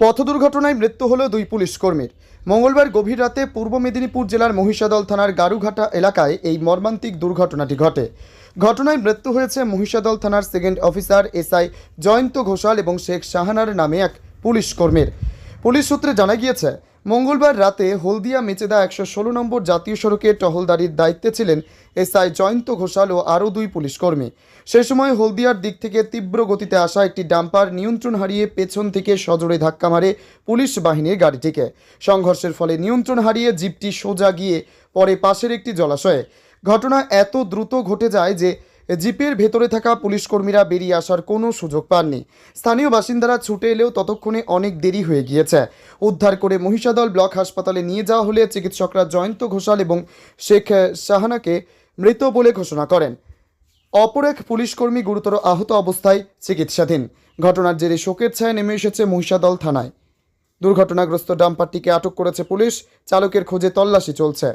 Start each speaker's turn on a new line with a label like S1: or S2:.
S1: পথ দুর্ঘটনায় মৃত্যু হল দুই পুলিশ কর্মীর। মঙ্গলবার গভীর রাতে পূর্ব মেদিনীপুর জেলার মহিষাদল থানার গারুঘাটা এলাকায় এই মর্মান্তিক দুর্ঘটনাটি ঘটে। ঘটনায় মৃত্যু হয়েছে মহিষাদল থানার second officer SI Jayanta Ghoshal এবং শেখ শাহানার নামে এক পুলিশ কর্মীর। পুলিশ সূত্রে জানা গিয়েছে, মঙ্গলবার রাতে হলদিয়া মেচেদা একশো ষোলো নম্বর জাতীয় সড়কে টহলদারির দায়িত্বে ছিলেন এসআই জয়ন্ত ঘোষাল ও আরও দুই পুলিশ কর্মী। সে সময় হলদিয়ার দিক থেকে তীব্র গতিতে আসা একটি ডাম্পার নিয়ন্ত্রণ হারিয়ে পেছন থেকে সজোরে ধাক্কা মারে পুলিশ বাহিনীর গাড়িটিকে। সংঘর্ষের ফলে নিয়ন্ত্রণ হারিয়ে জিপটি সোজা গিয়ে পরে পাশের একটি জলাশয়ে। ঘটনা এত দ্রুত ঘটে যায় যে জিপের ভেতরে থাকা পুলিশ কর্মীরা বেরিয়ে আসার কোনো সুযোগ পাননি। স্থানীয় বাসিন্দারা ছুটে এলেও ততক্ষণে অনেক দেরি হয়ে গিয়েছে। উদ্ধার করে মহিষাদল ব্লক হাসপাতালে নিয়ে যাওয়া হলে চিকিৎসকরা জয়ন্ত ঘোষাল এবং শেখ শাহানাকে মৃত বলে ঘোষণা করেন। অপর এক পুলিশকর্মী গুরুতর আহত অবস্থায় চিকিৎসাধীন। ঘটনার জেরে শোকের ছায়া নেমে এসেছে মহিষাদল থানায়। দুর্ঘটনাগ্রস্ত ডাম্পারটিকে আটক করেছে পুলিশ। চালকের খোঁজে তল্লাশি চলছে।